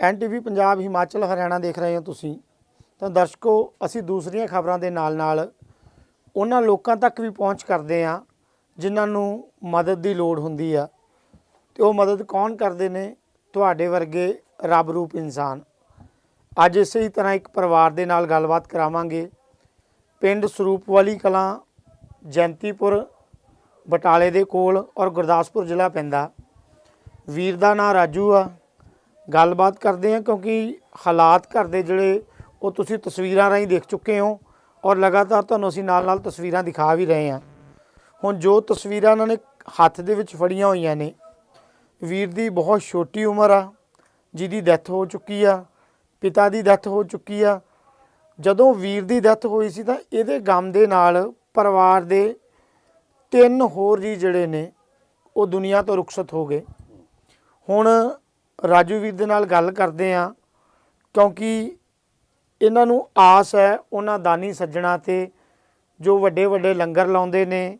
ਐਨਟੀਵੀ ਪੰਜਾਬ, ਹਿਮਾਚਲ, ਹਰਿਆਣਾ ਦੇਖ ਰਹੇ ਹੋ ਤੁਸੀਂ। ਤਾਂ ਦਰਸ਼ਕੋ, ਅਸੀਂ ਦੂਸਰੀਆਂ ਖਬਰਾਂ ਦੇ ਨਾਲ-ਨਾਲ ਉਹਨਾਂ ਲੋਕਾਂ ਤੱਕ ਵੀ ਪਹੁੰਚ ਕਰਦੇ ਹਾਂ, ਜਿਨ੍ਹਾਂ ਨੂੰ ਮਦਦ ਦੀ ਲੋੜ ਹੁੰਦੀ ਆ। ਤੇ ਉਹ ਮਦਦ ਕੌਣ ਕਰਦੇ ਨੇ? ਤੁਹਾਡੇ ਵਰਗੇ ਰੱਬ ਰੂਪ ਇਨਸਾਨ। ਅੱਜ ਇਸੇ ਹੀ ਤਰ੍ਹਾਂ ਇੱਕ ਪਰਿਵਾਰ ਦੇ ਨਾਲ ਗੱਲਬਾਤ ਕਰਾਵਾਂਗੇ। ਪਿੰਡ ਸਰੂਪ ਵਾਲੀ ਕਲਾਂ, ਜੈਂਤੀਪੁਰ, ਬਟਾਲੇ ਦੇ ਕੋਲ ਔਰ ਗੁਰਦਾਸਪੁਰ ਜ਼ਿਲ੍ਹਾ ਪੈਂਦਾ। ਵੀਰ ਦਾ ਨਾਂ ਰਾਜੂ ਆ। ਗੱਲਬਾਤ ਕਰਦੇ ਹਾਂ ਕਿਉਂਕਿ ਹਾਲਾਤ ਘਰ ਦੇ ਜਿਹੜੇ ਉਹ ਤੁਸੀਂ ਤਸਵੀਰਾਂ ਰਾਹੀਂ ਦੇਖ ਚੁੱਕੇ ਹੋ ਔਰ ਲਗਾਤਾਰ ਤੁਹਾਨੂੰ ਅਸੀਂ ਨਾਲ-ਨਾਲ ਤਸਵੀਰਾਂ ਦਿਖਾ ਵੀ ਰਹੇ ਹਾਂ। ਹੁਣ ਜੋ ਤਸਵੀਰਾਂ ਉਹਨਾਂ ਨੇ ਹੱਥ ਦੇ ਵਿੱਚ ਫੜੀਆਂ ਹੋਈਆਂ ਨੇ, ਵੀਰ ਦੀ ਬਹੁਤ ਛੋਟੀ ਉਮਰ ਆ, ਜਿਹਦੀ ਡੈਥ ਹੋ ਚੁੱਕੀ ਆ, ਪਿਤਾ ਦੀ ਡੈਥ ਹੋ ਚੁੱਕੀ ਆ। ਜਦੋਂ ਵੀਰ ਦੀ ਡੈਥ ਹੋਈ ਸੀ ਤਾਂ ਇਹਦੇ ਗਮ ਦੇ ਨਾਲ ਪਰਿਵਾਰ ਦੇ ਤਿੰਨ ਹੋਰ ਜੀ ਜਿਹੜੇ ਨੇ, ਉਹ ਦੁਨੀਆ ਤੋਂ ਰੁਖਸਤ ਹੋ ਗਏ। ਹੁਣ ਰਾਜੂ ਵੀਰ ਦੇ ਨਾਲ ਗੱਲ ਕਰਦੇ ਆ ਕਿਉਂਕਿ ਇਹਨਾਂ ਨੂੰ ਆਸ ਹੈ, ਉਹਨਾਂ ਦਾਨੀ ਸੱਜਣਾ ਤੇ ਜੋ ਵੱਡੇ ਵੱਡੇ ਲੰਗਰ ਲਾਉਂਦੇ ਨੇ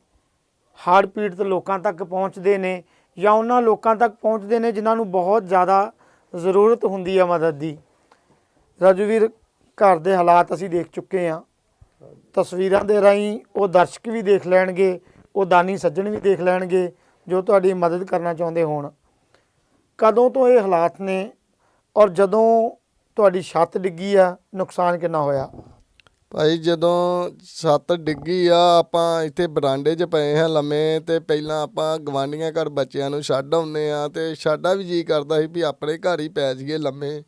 ਹੜ੍ਹ ਪੀੜਤ ਲੋਕਾਂ ਤੱਕ ਪਹੁੰਚਦੇ ਨੇ ਜਾਂ ਉਹਨਾਂ ਲੋਕਾਂ ਤੱਕ ਪਹੁੰਚਦੇ ਨੇ ਜਿਨ੍ਹਾਂ ਨੂੰ ਬਹੁਤ ਜ਼ਿਆਦਾ ਜ਼ਰੂਰਤ ਹੁੰਦੀ ਹੈ ਮਦਦ ਦੀ। ਰਾਜੂਵੀਰ ਘਰ ਦੇ ਹਾਲਾਤ ਅਸੀਂ ਦੇਖ ਚੁੱਕੇ ਹਾਂ। ਤਸਵੀਰਾਂ ਦੇ ਰਾਹੀਂ ਉਹ ਦਰਸ਼ਕ ਵੀ ਦੇਖ ਲੈਣਗੇ, ਉਹ ਦਾਨੀ ਸੱਜਣ ਵੀ ਦੇਖ ਲੈਣਗੇ ਜੋ ਤੁਹਾਡੀ ਮਦਦ ਕਰਨਾ ਚਾਹੁੰਦੇ ਹੋਣ। ਕਦੋਂ ਤੋਂ ਇਹ ਹਾਲਾਤ ਨੇ ਔਰ ਜਦੋਂ ਤੁਹਾਡੀ ਛੱਤ ਡਿੱਗੀ ਆ, ਨੁਕਸਾਨ ਕਿੰਨਾ ਹੋਇਆ? ਭਾਈ, ਜਦੋਂ ਛੱਤ ਡਿੱਗੀ ਆ, ਆਪਾਂ ਇੱਥੇ ਬਰਾਂਡੇ 'ਚ ਪਏ ਹਾਂ ਲੰਮੇ ਤੇ ਪਹਿਲਾਂ ਆਪਾਂ ਗਵਾਂਡੀਆਂ ਘਰ ਬੱਚਿਆਂ ਨੂੰ ਛੱਡ ਆਉਂਦੇ ਆ ਤੇ ਸਾਡਾ ਵੀ ਜੀ ਕਰਦਾ ਸੀ ਵੀ ਆਪਣੇ ਘਰ ਹੀ ਪੈ ਜਾਈਏ ਲੰਮੇ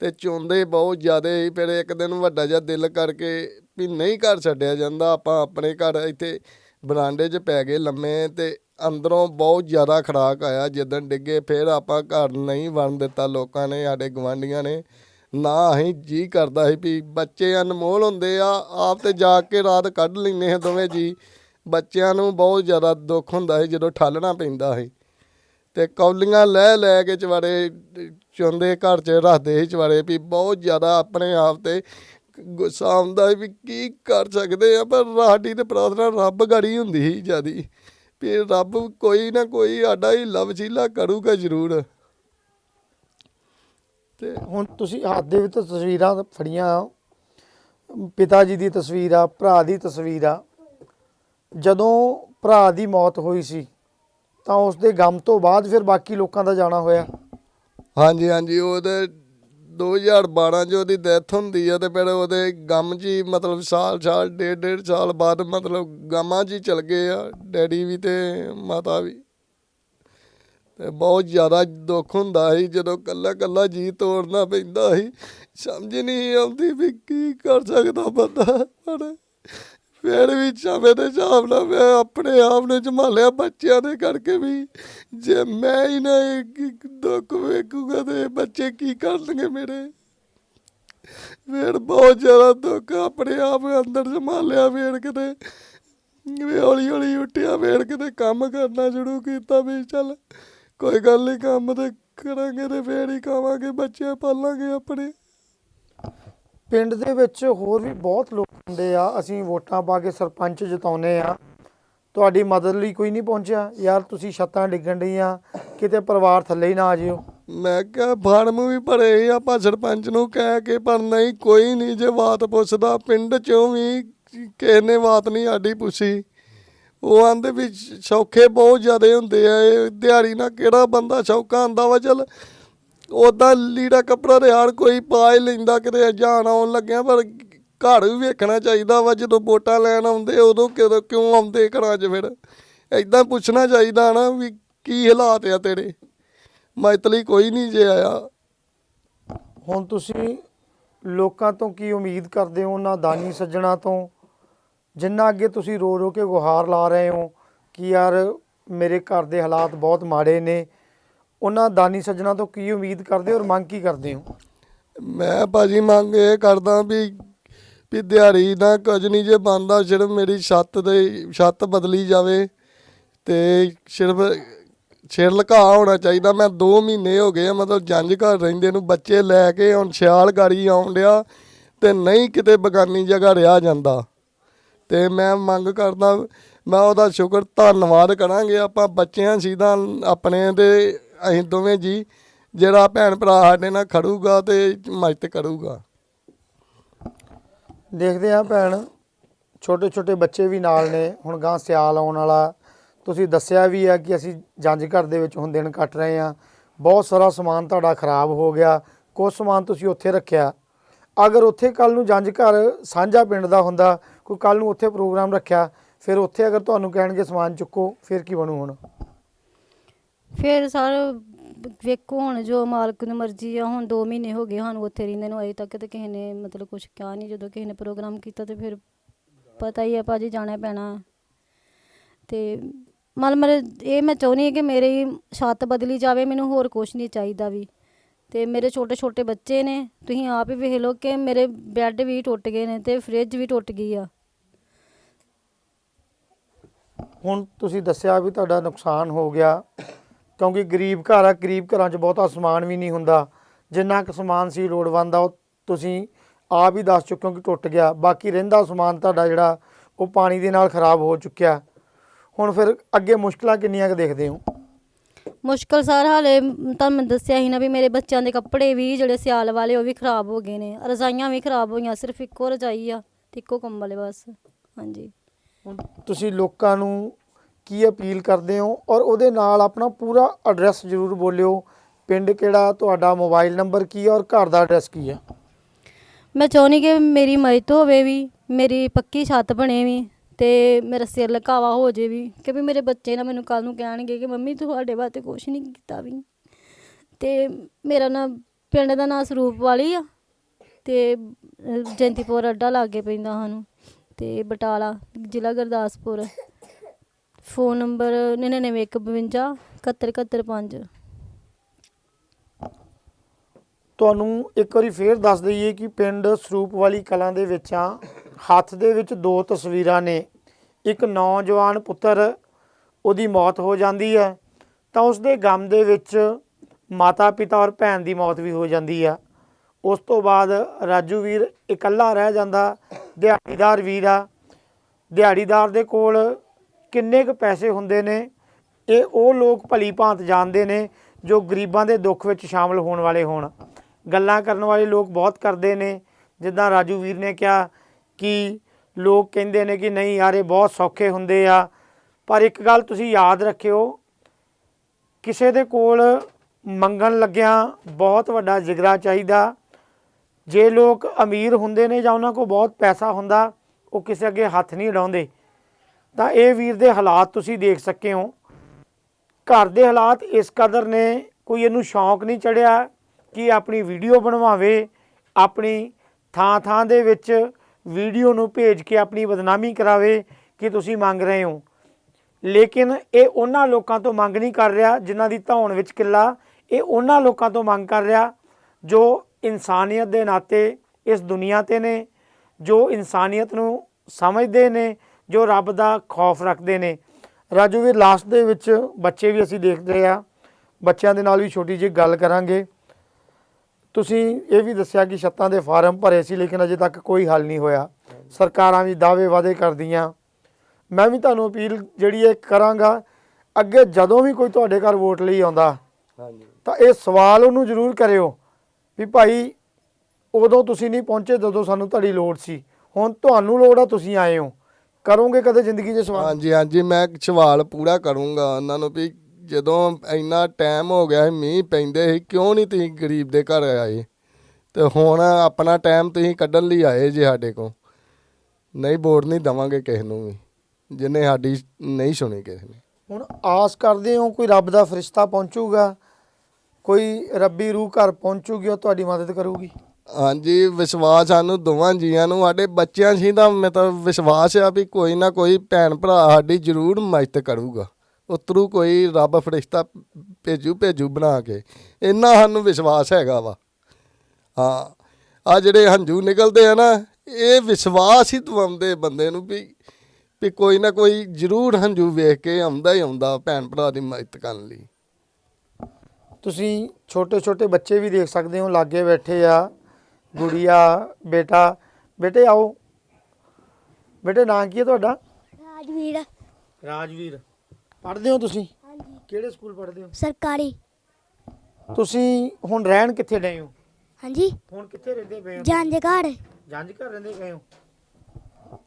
ਤੇ ਚੁੰਦੇ ਬਹੁਤ ਜ਼ਿਆਦਾ ਸੀ। ਫਿਰ ਇੱਕ ਦਿਨ ਵੱਡਾ ਜਿਹਾ ਦਿਲ ਕਰਕੇ ਵੀ ਨਹੀਂ ਘਰ ਛੱਡਿਆ ਜਾਂਦਾ, ਆਪਾਂ ਆਪਣੇ ਘਰ ਇੱਥੇ ਬਰਾਂਡੇ 'ਚ ਪੈ ਗਏ ਲੰਮੇ ਤੇ ਅੰਦਰੋਂ ਬਹੁਤ ਜ਼ਿਆਦਾ ਖੜਾਕ ਆਇਆ। ਜਿੱਦਣ ਡਿੱਗੇ, ਫਿਰ ਆਪਾਂ ਘਰ ਨਹੀਂ ਵੜਨ ਦਿੱਤਾ। ਲੋਕਾਂ ਨੇ, ਸਾਡੇ ਗਵਾਂਡੀਆਂ ਨੇ, ਨਾ ਅਸੀਂ ਜੀ ਕਰਦਾ ਸੀ ਵੀ ਬੱਚੇ ਅਨਮੋਲ ਹੁੰਦੇ ਆ, ਆਪ ਤੇ ਜਾ ਕੇ ਰਾਤ ਕੱਢ ਲੈਂਦੇ ਆ ਦੋਵੇਂ ਜੀ। ਬੱਚਿਆਂ ਨੂੰ ਬਹੁਤ ਜ਼ਿਆਦਾ ਦੁੱਖ ਹੁੰਦਾ ਸੀ ਜਦੋਂ ਠੱਲਣਾ ਪੈਂਦਾ ਸੀ। ਤੇ ਕੌਲੀਆਂ ਲੈ ਲੈ ਕੇ ਚਵਾਰੇ ਚੁੰਦੇ ਘਰ 'ਚ ਰੱਖਦੇ ਸੀ ਚਵਾਰੇ ਵੀ ਬਹੁਤ ਜ਼ਿਆਦਾ ਆਪਣੇ ਆਪ ਤੇ ਗੁੱਸਾ ਆਉਂਦਾ ਸੀ ਵੀ ਕੀ ਕਰ ਸਕਦੇ ਆ, ਪਰ ਸਾਡੀ ਤੇ ਪ੍ਰਾਰਥਨਾ ਰੱਬ ਗੜੀ ਹੁੰਦੀ ਸੀ ਜਿਆਦੀ। ਵੀ ਰੱਬ ਕੋਈ ਨਾ ਕੋਈ ਸਾਡਾ ਹੀ ਲਵਚੀਲਾ ਕਰੂਗਾ ਜ਼ਰੂਰ। ਤੇ ਹੁਣ ਤੁਸੀਂ ਹੱਥ ਦੇ ਵਿੱਚ ਤਸਵੀਰਾਂ ਫੜੀਆਂ। ਪਿਤਾ ਜੀ ਦੀ ਤਸਵੀਰ ਆ, ਭਰਾ ਦੀ ਤਸਵੀਰ ਆ। ਜਦੋਂ ਭਰਾ ਦੀ ਮੌਤ ਹੋਈ ਸੀ, ਤਾਂ ਉਸ ਦੇ ਗਮ ਤੋਂ ਬਾਅਦ ਫਿਰ ਬਾਕੀ ਲੋਕਾਂ ਦਾ ਜਾਣਾ ਹੋਇਆ। ਹਾਂਜੀ ਹਾਂਜੀ ਉਹਦੇ 2012 ਚ ਉਹਦੀ ਡੈਥ ਹੁੰਦੀ ਆ ਤੇ ਫਿਰ ਉਹਦੇ ਗਮ ਚ ਹੀ ਮਤਲਬ ਸਾਲ ਸਾਲ, ਡੇਢ ਡੇਢ ਸਾਲ ਬਾਅਦ ਮਤਲਬ ਗਮਾਂ ਚ ਹੀ ਚਲ ਗਏ ਆ, ਡੈਡੀ ਵੀ ਤੇ ਮਾਤਾ ਵੀ। ਤੇ ਬਹੁਤ ਜ਼ਿਆਦਾ ਦੁੱਖ ਹੁੰਦਾ ਸੀ ਜਦੋਂ ਕੱਲਾ ਕੱਲਾ ਜੀ ਤੋੜਨਾ ਪੈਂਦਾ ਸੀ। ਸਮਝ ਨਹੀਂ ਆਉਂਦੀ ਵੀ ਕੀ ਕਰ ਸਕਦਾ ਬੰਦਾ, ਪਰ ਫਿਰ ਵੀ ਚਾਵੇਂ ਦੇ ਹਿਸਾਬ ਨਾਲ ਮੈਂ ਆਪਣੇ ਆਪ ਨੂੰ ਸੰਭਾਲਿਆ ਬੱਚਿਆਂ ਦੇ ਕਰਕੇ ਵੀ। ਜੇ ਮੈਂ ਹੀ ਨਾ ਇੱਕ ਦੁੱਖ ਵੇਖੂਗਾ ਤੇ ਬੱਚੇ ਕੀ ਕਰਨਗੇ ਮੇਰੇ? ਫਿਰ ਬਹੁਤ ਜ਼ਿਆਦਾ ਦੁੱਖ ਆਪਣੇ ਆਪ ਅੰਦਰ ਸੰਭਾਲਿਆ ਫੇਰ ਕਿਤੇ। ਵੀ ਹੌਲੀ ਹੌਲੀ ਉੱਠਿਆ, ਫੇਰ ਕਿਤੇ ਕੰਮ ਕਰਨਾ ਸ਼ੁਰੂ ਕੀਤਾ ਵੀ ਚੱਲ ਕੋਈ ਗੱਲ ਨਹੀਂ ਕੰਮ ਤੇ ਕਰਾਂਗੇ ਤੇ ਫੇਰ ਹੀ ਖਾਵਾਂਗੇ, ਬੱਚੇ ਪਾਲਾਂਗੇ ਆਪਣੇ। ਪਿੰਡ ਦੇ ਵਿੱਚ ਹੋਰ ਵੀ ਬਹੁਤ ਲੋਕ ਹੁੰਦੇ ਆ, ਅਸੀਂ ਵੋਟਾਂ ਪਾ ਕੇ ਸਰਪੰਚ ਜਿਤਾਉਨੇ ਆ। ਤੁਹਾਡੀ ਮਦਦ ਲਈ ਕੋਈ ਨਹੀਂ ਪਹੁੰਚਿਆ। ਯਾਰ, ਤੁਸੀਂ ਛੱਤਾਂ ਡਿੱਗਣ ਡੀਆਂ ਕਿਤੇ ਪਰਿਵਾਰ ਥੱਲੇ ਹੀ ਨਾ ਆ ਜਿਓ। ਮੈਂ ਕਿਹਾ, ਫਾਰਮ ਵੀ ਭਰੇ ਆਪਾਂ ਸਰਪੰਚ ਨੂੰ ਕਹਿ ਕੇ ਪਰ ਨਹੀਂ, ਕੋਈ ਨਹੀਂ, ਜੇ ਬਾਤ ਪੁੱਛਦਾ, ਪਿੰਡ ਚੋਂ ਵੀ ਕਿਸੇ ਨੇ ਬਾਤ ਨਹੀਂ ਸਾਡੀ ਪੁੱਛੀ। ਉਹ ਆਂਦੇ ਵੀ ਸੌਖੇ ਬਹੁਤ ਜ਼ਿਆਦੇ ਹੁੰਦੇ ਆ, ਇਹ ਦਿਹਾੜੀ ਨਾਲ ਕਿਹੜਾ ਬੰਦਾ ਸੌਖਾ ਆਂਦਾ ਵਾ? ਚੱਲ ਉਦਾਂ ਲੀੜਾ ਕੱਪੜਾ ਤੇ ਹਰ ਕੋਈ ਪਾ ਹੀ ਲੈਂਦਾ, ਕਿਤੇ ਜਾਣ ਆਉਣ ਲੱਗਿਆ, ਪਰ ਘਰ ਵੀ ਵੇਖਣਾ ਚਾਹੀਦਾ ਵਾ, ਜਦੋਂ ਵੋਟਾਂ ਲੈਣ ਆਉਂਦੇ, ਉਦੋਂ ਕਿਦੋਂ ਕਿਉਂ ਆਉਂਦੇ ਘਰਾਂ 'ਚ ਫਿਰ? ਐਦਾਂ ਪੁੱਛਣਾ ਚਾਹੀਦਾ ਨਾ ਵੀ ਕੀ ਹਾਲਾਤ ਆ ਤੇਰੇ? ਮੈਤਲੀ ਕੋਈ ਨਹੀਂ ਜੇ ਆਇਆ। ਹੁਣ ਤੁਸੀਂ ਲੋਕਾਂ ਤੋਂ ਕੀ ਉਮੀਦ ਕਰਦੇ ਹੋ, ਉਹਨਾਂ ਦਾਨੀ ਸੱਜਣਾ ਤੋਂ? ਜਿੰਨਾ ਅੱਗੇ ਤੁਸੀਂ ਰੋ ਰੋ ਕੇ ਗੁਹਾਰ ਲਾ ਰਹੇ ਹੋ ਕਿ ਯਾਰ ਮੇਰੇ ਘਰ ਦੇ ਹਾਲਾਤ ਬਹੁਤ ਮਾੜੇ ਨੇ ਉਹਨਾਂ ਦਾਨੀ ਸੱਜਣਾ ਤੋਂ ਕੀ ਉਮੀਦ ਕਰਦੇ ਹੋ ਔਰ ਮੰਗ ਕੀ ਕਰਦੇ ਹੋ? ਮੈਂ ਭਾਜੀ ਮੰਗ ਇਹ ਕਰਦਾ ਵੀ ਵੀ ਦਿਹਾੜੀ ਦਾ ਕੁਝ ਨਹੀਂ ਜੇ ਬੰਦਾ ਸਿਰਫ ਮੇਰੀ ਛੱਤ ਦੇ, ਛੱਤ ਬਦਲੀ ਜਾਵੇ ਤੇ ਸਿਰਫ ਸਿਰ ਲਕਾ ਹੋਣਾ ਚਾਹੀਦਾ। ਮੈਂ 2 ਮਹੀਨੇ ਹੋ ਗਏ ਮਤਲਬ ਜੰਜ ਘਰ ਰਹਿੰਦੇ ਨੂੰ ਬੱਚੇ ਲੈ ਕੇ ਹੁਣ ਸਿਆਲ ਗਾੜੀ ਆਉਣ ਡਿਆ ਤੇ ਨਹੀਂ ਕਿਤੇ ਬਗਾਨੀ ਜਗ੍ਹਾ ਰਿਹਾ ਜਾਂਦਾ। ਤੇ ਮੈਂ ਮੰਗ ਕਰਦਾ, ਮੈਂ ਉਹਦਾ ਸ਼ੁਕਰ ਧੰਨਵਾਦ ਕਰਾਂਗੇ। ਆਪਾਂ ਬੱਚਿਆਂ ਸੀਦਾ ਆਪਣੇ ਦੇ ਅਸੀਂ ਦੋਵੇਂ ਜੀ, ਜਿਹੜਾ ਭੈਣ ਭਰਾ ਸਾਡੇ ਨਾਲ ਖੜੂਗਾ ਤੇ ਮਦਦ ਕਰੂਗਾ। ਦੇਖਦੇ ਆ ਭੈਣ ਛੋਟੇ ਛੋਟੇ ਬੱਚੇ ਵੀ ਨਾਲ ਨੇ, ਹੁਣ ਗਾਂ ਸਿਆਲ ਆਉਣ ਵਾਲਾ। ਤੁਸੀਂ ਦੱਸਿਆ ਵੀ ਆ ਕਿ ਅਸੀਂ ਜੰਜ ਘਰ ਦੇ ਵਿੱਚ ਹੁਣ ਦਿਨ ਕੱਟ ਰਹੇ ਆ ਬਹੁਤ ਸਾਰਾ ਸਮਾਨ ਤੁਹਾਡਾ ਖਰਾਬ ਹੋ ਗਿਆ। ਕੁਝ ਸਮਾਨ ਤੁਸੀਂ ਉੱਥੇ ਰੱਖਿਆ। ਅਗਰ ਉੱਥੇ ਕੱਲ ਨੂੰ ਜੰਜ ਘਰ ਸਾਂਝਾ ਪਿੰਡ ਦਾ ਹੁੰਦਾ, ਕੋਈ ਕੱਲ ਨੂੰ ਉੱਥੇ ਪ੍ਰੋਗਰਾਮ ਰੱਖਿਆ, ਫਿਰ ਉੱਥੇ ਅਗਰ ਤੁਹਾਨੂੰ ਕਹਿਣਗੇ ਸਮਾਨ ਚੁੱਕੋ, ਫਿਰ ਕੀ ਬਣੂ ਹੁਣ? ਫਿਰ ਸਰ ਵੇਖੋ ਹੁਣ ਜੋ ਮਾਲਕ ਨੂੰ ਮਰਜ਼ੀ ਆ, ਹੁਣ 2 ਮਹੀਨੇ ਹੋ ਗਏ ਸਾਨੂੰ ਉੱਥੇ ਰਹਿੰਦੇ ਨੂੰ, ਅਜੇ ਤੱਕ ਤੇ ਕਿਸੇ ਨੇ ਮਤਲਬ ਕੁਝ ਕਿਹਾ ਨਹੀਂ ਜਦੋਂ ਕਿਸੇ ਨੇ ਪ੍ਰੋਗਰਾਮ ਕੀਤਾ ਤੇ ਫਿਰ ਪਤਾ ਹੀ ਆ ਭਾਜੀ ਜਾਣਾ ਪੈਣਾ। ਤੇ ਮਲ ਮਰ ਇਹ ਮੈਂ ਚਾਹੁੰਦੀ ਹਾਂ ਕਿ ਮੇਰੀ ਛੱਤ ਬਦਲੀ ਜਾਵੇ, ਮੈਨੂੰ ਹੋਰ ਕੁਝ ਨਹੀਂ ਚਾਹੀਦਾ ਵੀ। ਤੇ ਮੇਰੇ ਛੋਟੇ ਛੋਟੇ ਬੱਚੇ ਨੇ, ਤੁਸੀਂ ਆਪ ਹੀ ਵੇਖ ਲਓ ਕਿ ਮੇਰੇ ਬੈੱਡ ਵੀ ਟੁੱਟ ਗਏ ਨੇ ਤੇ ਫ੍ਰਿਜ ਵੀ ਟੁੱਟ ਗਈ ਆ। ਹੁਣ ਤੁਸੀਂ ਦੱਸਿਆ ਵੀ ਤੁਹਾਡਾ ਨੁਕਸਾਨ ਹੋ ਗਿਆ। ਕਿਉਂਕਿ ਗਰੀਬ ਘਰ ਆ ਗਰੀਬ ਘਰਾਂ 'ਚ ਬਹੁਤਾ ਸਮਾਨ ਵੀ ਨਹੀਂ ਹੁੰਦਾ। ਜਿੰਨਾ ਕੁ ਸਮਾਨ ਸੀ ਲੋੜਵੰਦ ਆ ਉਹ ਤੁਸੀਂ ਆਪ ਹੀ ਦੱਸ ਚੁੱਕੇ ਹੋ ਕਿ ਟੁੱਟ ਗਿਆ। ਬਾਕੀ ਰਹਿੰਦਾ ਸਮਾਨ ਤੁਹਾਡਾ ਜਿਹੜਾ ਉਹ ਪਾਣੀ ਦੇ ਨਾਲ ਖਰਾਬ ਹੋ ਚੁੱਕਿਆ। ਹੁਣ ਫਿਰ ਅੱਗੇ ਮੁਸ਼ਕਲਾਂ ਕਿੰਨੀਆਂ ਕੁ ਦੇਖਦੇ ਹੋ? ਮੁਸ਼ਕਲ ਸਰ ਹਾਲੇ ਤੁਹਾਨੂੰ ਮੈਂ ਦੱਸਿਆ ਸੀ ਨਾ ਵੀ ਮੇਰੇ ਬੱਚਿਆਂ ਦੇ ਕੱਪੜੇ ਵੀ ਜਿਹੜੇ ਸਿਆਲ ਵਾਲੇ ਉਹ ਵੀ ਖਰਾਬ ਹੋ ਗਏ ਨੇ। ਰਜ਼ਾਈਆਂ ਵੀ ਖਰਾਬ ਹੋਈਆਂ ਸਿਰਫ ਇੱਕੋ ਰਜਾਈ ਆ ਤੇ ਇੱਕੋ ਕੰਬਲ ਹੈ ਬਸ। ਹਾਂਜੀ। ਹੁਣ ਤੁਸੀਂ ਲੋਕਾਂ ਨੂੰ ਕੀ ਅਪੀਲ ਕਰਦੇ ਹੋ? ਔਰ ਉਹਦੇ ਨਾਲ ਆਪਣਾ ਪੂਰਾ ਐਡਰੈਸ ਜ਼ਰੂਰ ਬੋਲਿਓ। ਪਿੰਡ ਕਿਹੜਾ? ਤੁਹਾਡਾ ਮੋਬਾਈਲ ਨੰਬਰ ਕੀ ਹੈ? ਔਰ ਘਰ ਦਾ ਐਡਰੈਸ ਕੀ ਹੈ? ਮੈਂ ਚਾਹੁੰਦੀ ਕਿ ਮੇਰੀ ਮਦਦ ਹੋਵੇ ਵੀ ਮੇਰੀ ਪੱਕੀ ਛੱਤ ਬਣੇ ਵੀ ਤੇ ਮੇਰਾ ਸਿਰ ਲਕਾਵਾ ਹੋ ਜੇ ਵੀ। ਕਿ ਵੀ ਮੇਰੇ ਬੱਚੇ ਨਾ ਮੈਨੂੰ ਕੱਲ ਨੂੰ ਕਹਿਣਗੇ ਕਿ ਮੰਮੀ ਤੁਹਾਡੇ ਵਾਸਤੇ ਕੁਝ ਨਹੀਂ ਕੀਤਾ ਵੀ। ਤੇ ਮੇਰਾ ਨਾ ਪਿੰਡ ਦਾ ਨਾਂ ਸਰੂਪ ਵਾਲੀ ਆ ਤੇ ਅਹ, ਜੈਂਤੀਪੁਰ ਅੱਡਾ ਲਾਗੇ ਪੈਂਦਾ ਸਾਨੂੰ ਤੇ ਬਟਾਲਾ ਜ਼ਿਲ੍ਹਾ ਗੁਰਦਾਸਪੁਰ। ਫੋਨ ਨੰਬਰ 9952 7175 ਤੁਹਾਨੂੰ ਇੱਕ ਵਾਰੀ ਫੇਰ ਦੱਸ ਦਈਏ ਕਿ ਪਿੰਡ ਸਰੂਪ ਵਾਲੀ ਕਲਾਂ ਦੇ ਵਿੱਚ ਆ ਹੱਥ ਦੇ ਵਿੱਚ ਦੋ ਤਸਵੀਰਾਂ ਨੇ। ਇੱਕ ਨੌਜਵਾਨ ਪੁੱਤਰ, ਉਹਦੀ ਮੌਤ ਹੋ ਜਾਂਦੀ ਹੈ, ਤਾਂ ਉਸ ਦੇ ਗਮ ਦੇ ਵਿੱਚ ਮਾਤਾ ਪਿਤਾ ਔਰ ਭੈਣ ਦੀ ਮੌਤ ਵੀ ਹੋ ਜਾਂਦੀ ਆ। ਉਸ ਤੋਂ ਬਾਅਦ ਰਾਜੂ ਵੀਰ ਇਕੱਲਾ ਰਹਿ ਜਾਂਦਾ, ਦਿਹਾੜੀਦਾਰ ਵੀਰ ਆ। ਦਿਹਾੜੀਦਾਰ ਦੇ ਕੋਲ ਕਿੰਨੇ ਕੁ ਪੈਸੇ ਹੁੰਦੇ ਨੇ ਇਹ ਉਹ ਲੋਕ ਭਲੀ ਭਾਂਤ ਜਾਣਦੇ ਨੇ ਜੋ ਗਰੀਬਾਂ ਦੇ ਦੁੱਖ ਵਿੱਚ ਸ਼ਾਮਲ ਹੋਣ ਵਾਲੇ ਹੋਣ। ਗੱਲਾਂ ਕਰਨ ਵਾਲੇ ਲੋਕ ਬਹੁਤ ਕਰਦੇ ਨੇ। ਜਿੱਦਾਂ ਰਾਜੂ ਵੀਰ ਨੇ ਕਿਹਾ ਕਿ ਲੋਕ ਕਹਿੰਦੇ ਨੇ ਕਿ ਨਹੀਂ ਯਾਰ ਇਹ ਬਹੁਤ ਸੌਖੇ ਹੁੰਦੇ ਆ। ਪਰ ਇੱਕ ਗੱਲ ਤੁਸੀਂ ਯਾਦ ਰੱਖਿਓ, ਕਿਸੇ ਦੇ ਕੋਲ ਮੰਗਣ ਲੱਗਿਆਂ ਬਹੁਤ ਵੱਡਾ ਜਿਗਰਾ ਚਾਹੀਦਾ। ਜੇ ਲੋਕ ਅਮੀਰ ਹੁੰਦੇ ਨੇ ਜਾਂ ਉਹਨਾਂ ਕੋਲ ਬਹੁਤ ਪੈਸਾ ਹੁੰਦਾ, ਉਹ ਕਿਸੇ ਅੱਗੇ ਹੱਥ ਨਹੀਂ ਉਡਾਉਂਦੇ ਤਾਂ ਇਹ ਵੀਰ ਦੇ ਹਾਲਾਤ ਤੁਸੀਂ ਦੇਖ ਸਕੇ ਹੋ। ਘਰ ਦੇ ਹਾਲਾਤ ਇਸ ਕਦਰ ਨੇ ਕੋਈ ਇਹਨੂੰ ਸ਼ੌਂਕ ਨਹੀਂ ਚੜਿਆ ਕਿ ਆਪਣੀ ਵੀਡੀਓ ਬਣਵਾਵੇ, ਆਪਣੀ ਥਾਂ ਥਾਂ ਦੇ ਵਿੱਚ ਵੀਡੀਓ ਨੂੰ ਭੇਜ ਕੇ ਆਪਣੀ ਬਦਨਾਮੀ ਕਰਾਵੇ ਕਿ ਤੁਸੀਂ ਮੰਗ ਰਹੇ ਹੋ। ਲੇਕਿਨ ਇਹ ਉਹਨਾਂ ਲੋਕਾਂ ਤੋਂ ਮੰਗ ਨਹੀਂ ਕਰ ਰਿਹਾ ਜਿਨ੍ਹਾਂ ਦੀ ਧੌਣ ਵਿੱਚ ਕਿੱਲਾ। ਇਹ ਉਹਨਾਂ ਲੋਕਾਂ ਤੋਂ ਮੰਗ ਕਰ ਰਿਹਾ ਜੋ ਇਨਸਾਨੀਅਤ ਦੇ ਨਾਤੇ ਇਸ ਦੁਨੀਆ ਤੇ ਨੇ, ਜੋ ਇਨਸਾਨੀਅਤ ਨੂੰ ਸਮਝਦੇ ਨੇ ਜੋ ਰੱਬ ਦਾ ਖੌਫ ਰੱਖਦੇ ਨੇ। ਰਾਜੂ ਵੀਰ ਲਾਸਟ ਦੇ ਵਿੱਚ ਬੱਚੇ ਵੀ ਅਸੀਂ ਦੇਖਦੇ ਆ ਬੱਚਿਆਂ ਦੇ ਨਾਲ ਵੀ ਛੋਟੀ ਜਿਹੀ ਗੱਲ ਕਰਾਂਗੇ। ਤੁਸੀਂ ਇਹ ਵੀ ਦੱਸਿਆ ਕਿ ਛੱਤਾਂ ਦੇ ਫਾਰਮ ਭਰੇ ਸੀ ਲੇਕਿਨ ਅਜੇ ਤੱਕ ਕੋਈ ਹੱਲ ਨਹੀਂ ਹੋਇਆ। ਸਰਕਾਰਾਂ ਵੀ ਦਾਅਵੇ ਵਾਅਦੇ ਕਰਦੀਆਂ। ਮੈਂ ਵੀ ਤੁਹਾਨੂੰ ਅਪੀਲ ਜਿਹੜੀ ਹੈ ਕਰਾਂਗਾ ਅੱਗੇ ਜਦੋਂ ਵੀ ਕੋਈ ਤੁਹਾਡੇ ਘਰ ਵੋਟ ਲਈ ਆਉਂਦਾ ਹਾਂਜੀ। ਤਾਂ ਇਹ ਸਵਾਲ ਉਹਨੂੰ ਜ਼ਰੂਰ ਕਰਿਓ ਵੀ ਭਾਈ ਉਦੋਂ ਤੁਸੀਂ ਨਹੀਂ ਪਹੁੰਚੇ ਜਦੋਂ ਸਾਨੂੰ ਤੁਹਾਡੀ ਲੋੜ ਸੀ। ਹੁਣ ਤੁਹਾਨੂੰ ਲੋੜ ਆ ਤੁਸੀਂ ਆਏ ਹੋ। ਕਰੋਗੇ ਕਦੇ ਜ਼ਿੰਦਗੀ 'ਚ ਸਵਾਲ? ਹਾਂਜੀ ਹਾਂਜੀ ਮੈਂ ਸਵਾਲ ਪੂਰਾ ਕਰੂੰਗਾ ਉਹਨਾਂ ਨੂੰ ਵੀ ਜਦੋਂ ਇੰਨਾ ਟਾਈਮ ਹੋ ਗਿਆ ਸੀ ਮੀਂਹ ਪੈਂਦੇ ਸੀ ਕਿਉਂ ਨਹੀਂ ਤੁਸੀਂ ਗਰੀਬ ਦੇ ਘਰ ਆਏ? ਤੇ ਹੁਣ ਆਪਣਾ ਟਾਈਮ ਤੁਸੀਂ ਕੱਢਣ ਲਈ ਆਏ ਜੇ ਸਾਡੇ ਕੋਲ। ਨਹੀਂ ਵੋਟ ਨਹੀਂ ਦਵਾਂਗੇ ਕਿਸੇ ਨੂੰ ਵੀ ਜਿਹਨੇ ਸਾਡੀ ਨਹੀਂ ਸੁਣੀ ਕਿਸੇ ਨੇ। ਹੁਣ ਆਸ ਕਰਦੇ ਹੋ ਕੋਈ ਰੱਬ ਦਾ ਫਰਿਸ਼ਤਾ ਪਹੁੰਚੂਗਾ? ਕੋਈ ਰੱਬੀ ਰੂਹ ਘਰ ਪਹੁੰਚੂਗੀ ਉਹ ਤੁਹਾਡੀ ਮਦਦ ਕਰੂਗੀ? ਹਾਂਜੀ, ਵਿਸ਼ਵਾਸ ਸਾਨੂੰ ਦੋਵਾਂ ਜੀਆਂ ਨੂੰ, ਸਾਡੇ ਬੱਚਿਆਂ ਸੀ ਦਾ ਮਤਲਬ ਵਿਸ਼ਵਾਸ ਆ ਵੀ ਕੋਈ ਨਾ ਕੋਈ ਭੈਣ ਭਰਾ ਸਾਡੀ ਜ਼ਰੂਰ ਮਦਦ ਕਰੂਗਾ। ਉਤਰੂ ਕੋਈ ਰੱਬ ਫਰਿਸ਼ਤਾ ਭੇਜੂ ਭੇਜੂ ਬਣਾ ਕੇ। ਇੰਨਾ ਸਾਨੂੰ ਵਿਸ਼ਵਾਸ ਹੈਗਾ ਵਾ। ਹਾਂ ਆ ਜਿਹੜੇ ਹੰਝੂ ਨਿਕਲਦੇ ਆ ਨਾ, ਇਹ ਵਿਸ਼ਵਾਸ ਹੀ ਦਵਾਉਂਦੇ ਬੰਦੇ ਨੂੰ ਵੀ ਵੀ ਕੋਈ ਨਾ ਕੋਈ ਜ਼ਰੂਰ ਹੰਝੂ ਵੇਖ ਕੇ ਆਉਂਦਾ ਹੀ ਆਉਂਦਾ ਭੈਣ ਭਰਾ ਦੀ ਮਦਦ ਕਰਨ ਲਈ। ਤੁਸੀਂ ਛੋਟੇ ਛੋਟੇ ਬੱਚੇ ਵੀ ਦੇਖ ਸਕਦੇ ਹੋ, ਲਾਗੇ ਬੈਠੇ ਆ। ਗੁੜੀਆ ਬੇਟਾ ਬੇਟੇ ਆਓ। ਬੇਟੇ ਨਾਂ ਕੀ ਹੈ ਤੁਹਾਡਾ? ਰਾਜਵੀਰ। ਰਾਜਵੀਰ। ਪੜ੍ਹਦੇ ਹੋ ਤੁਸੀਂ? ਹਾਂਜੀ। ਕਿਹੜੇ ਸਕੂਲ ਪੜ੍ਹਦੇ ਹੋ? ਸਰਕਾਰੀ। ਤੁਸੀਂ ਹੁਣ ਰਹਿਣ ਕਿੱਥੇ ਡਏ ਹੋ? ਹਾਂਜੀ। ਹੁਣ ਕਿੱਥੇ ਰਹਿੰਦੇ ਪਏ ਹੋ? ਜੰਜ ਘਰ। ਜੰਜ ਘਰ ਰਹਿੰਦੇ ਪਏ ਹੋ?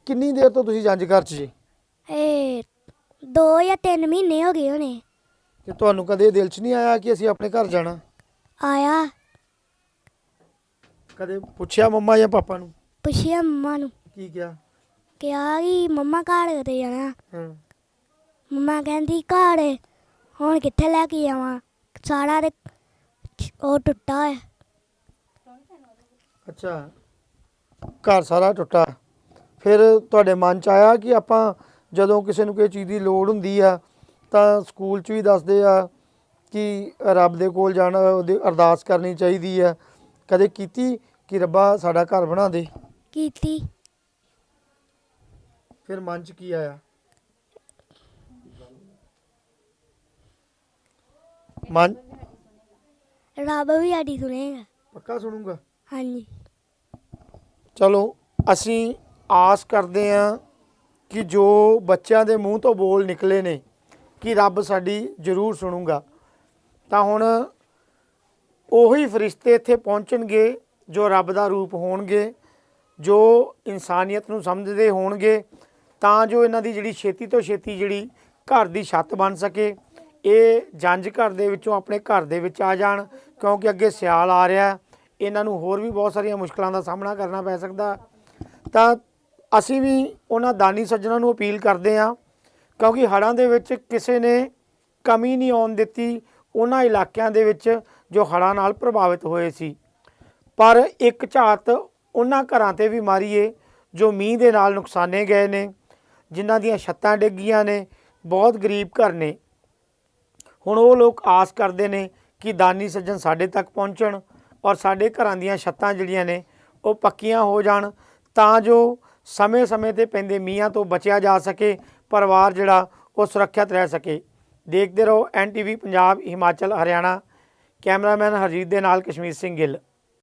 ਕਿੰਨੀ ਦੇਰ ਤੋਂ ਤੁਸੀਂ ਜੰਜ ਘਰ 'ਚ ਜੀ? ਇਹ 2 ਜਾਂ 3 ਮਹੀਨੇ ਹੋ ਗਏ ਹੋਣੇ। ਤੇ ਤੁਹਾਨੂੰ ਕਦੇ ਦਿਲ 'ਚ ਨਹੀਂ ਆਇਆ ਕਿ ਅਸੀਂ ਆਪਣੇ ਘਰ ਜਾਣਾ? ਆਇਆ। ਕਦੇ ਪੁੱਛਿਆ ਮੰਮਾ ਜਾਂ ਪਾਪਾ ਨੂੰ? ਪੁੱਛਿਆ ਮੰਮਾ ਨੂੰ। ਕੀ ਕਿਹਾ? ਕਿਹਾ ਕਿ ਮੰਮਾ ਘਰ ਤੇ ਜਾਣਾ। ਹਾਂ। ਮੰਮਾ ਕਹਿੰਦੀ ਘਰ ਹੁਣ ਕਿੱਥੇ ਲੈ ਕੇ ਜਾਵਾਂ? ਸਾਰਾ ਤੇ ਉਹ ਟੁੱਟਾ ਹੈ ਅੱਛਾ ਘਰ ਸਾਰਾ ਟੁੱਟਾ। ਫਿਰ ਤੁਹਾਡੇ ਮਨ 'ਚ ਆਇਆ ਕਿ ਆਪਾਂ ਜਦੋਂ ਕਿਸੇ ਨੂੰ ਕਿਸੇ ਚੀਜ਼ ਦੀ ਲੋੜ ਹੁੰਦੀ ਆ ਤਾਂ ਸਕੂਲ 'ਚ ਵੀ ਦੱਸਦੇ ਆ ਕਿ ਰੱਬ ਦੇ ਕੋਲ ਜਾਣਾ ਉਹਦੀ ਅਰਦਾਸ ਕਰਨੀ ਚਾਹੀਦੀ ਆ। ਕਦੇ ਕੀਤੀ ਕਿ ਰੱਬਾ ਸਾਡਾ ਘਰ ਬਣਾ ਦੇ? ਕੀਤੀ। ਫਿਰ ਮਨ 'ਚ ਕੀ ਆਇਆ? ਮਨ? ਰੱਬ ਵੀ ਸਾਡੀ ਸੁਣੇਗਾ। ਪੱਕਾ ਸੁਣੂਗਾ? ਹਾਂਜੀ। ਚਲੋ ਅਸੀਂ ਆਸ ਕਰਦੇ ਹਾਂ ਕਿ ਜੋ ਬੱਚਿਆਂ ਦੇ ਮੂੰਹ ਤੋਂ ਬੋਲ ਨਿਕਲੇ ਨੇ ਕਿ ਰੱਬ ਸਾਡੀ ਜ਼ਰੂਰ ਸੁਣੂਗਾ। ਤਾਂ ਹੁਣ ਉਹੀ ਫਰਿਸ਼ਤੇ ਇੱਥੇ ਪਹੁੰਚਣਗੇ ਜੋ ਰੱਬ ਦਾ ਰੂਪ ਹੋਣਗੇ, ਜੋ ਇਨਸਾਨੀਅਤ ਨੂੰ ਸਮਝਦੇ ਹੋਣਗੇ, ਤਾਂ ਜੋ ਇਹਨਾਂ ਦੀ ਜਿਹੜੀ ਛੇਤੀ ਤੋਂ ਛੇਤੀ ਜਿਹੜੀ ਘਰ ਦੀ ਛੱਤ ਬਣ ਸਕੇ, ਇਹ ਜੰਜ ਘਰ ਦੇ ਵਿੱਚੋਂ ਆਪਣੇ ਘਰ ਦੇ ਵਿੱਚ ਆ ਜਾਣ, ਕਿਉਂਕਿ ਅੱਗੇ ਸਿਆਲ ਆ ਰਿਹਾ, ਇਹਨਾਂ ਨੂੰ ਹੋਰ ਵੀ ਬਹੁਤ ਸਾਰੀਆਂ ਮੁਸ਼ਕਲਾਂ ਦਾ ਸਾਹਮਣਾ ਕਰਨਾ ਪੈ ਸਕਦਾ। ਤਾਂ ਅਸੀਂ ਵੀ ਉਹਨਾਂ ਦਾਨੀ ਸੱਜਣਾ ਨੂੰ ਅਪੀਲ ਕਰਦੇ ਹਾਂ, ਕਿਉਂਕਿ ਹੜ੍ਹਾਂ ਦੇ ਵਿੱਚ ਕਿਸੇ ਨੇ ਕਮੀ ਨਹੀਂ ਆਉਣ ਦਿੱਤੀ, ਉਹਨਾਂ ਇਲਾਕਿਆਂ ਦੇ ਵਿੱਚ ਜੋ ਹੜ੍ਹਾਂ ਨਾਲ ਪ੍ਰਭਾਵਿਤ ਹੋਏ ਸੀ। ਪਰ ਇੱਕ ਝਾਤ ਉਹਨਾਂ ਘਰਾਂ ਤੇ ਵੀ ਮਾਰੀਏ ਜੋ ਮੀਂਹ ਦੇ ਨਾਲ ਨੁਕਸਾਨੇ ਗਏ ਨੇ, ਜਿਨ੍ਹਾਂ ਦੀਆਂ ਛੱਤਾਂ ਡਿੱਗੀਆਂ ਨੇ, ਬਹੁਤ ਗਰੀਬ ਘਰ ਨੇ। ਹੁਣ ਉਹ ਲੋਕ ਆਸ ਕਰਦੇ ਨੇ ਕਿ ਦਾਨੀ ਸੱਜਣ ਸਾਡੇ ਤੱਕ ਪਹੁੰਚਣ ਔਰ ਸਾਡੇ ਘਰਾਂ ਦੀਆਂ ਛੱਤਾਂ ਜਿਹੜੀਆਂ ਨੇ, ਉਹ ਪੱਕੀਆਂ ਹੋ ਜਾਣ, ਤਾਂ ਜੋ ਸਮੇਂ-ਸਮੇਂ ਤੇ ਪੈਂਦੇ ਮੀਂਹਾਂ ਤੋਂ ਬਚਿਆ ਜਾ ਸਕੇ, ਪਰਿਵਾਰ ਜਿਹੜਾ ਉਹ ਸੁਰੱਖਿਅਤ ਰਹਿ ਸਕੇ। ਦੇਖਦੇ ਰਹੋ ਐਨਟੀਵੀ ਪੰਜਾਬ, ਹਿਮਾਚਲ, ਹਰਿਆਣਾ। ਕੈਮਰਾਮੈਨ ਹਰਜੀਤ ਦੇ ਨਾਲ ਕਸ਼ਮੀਰ ਸਿੰਘ ਗਿੱਲ।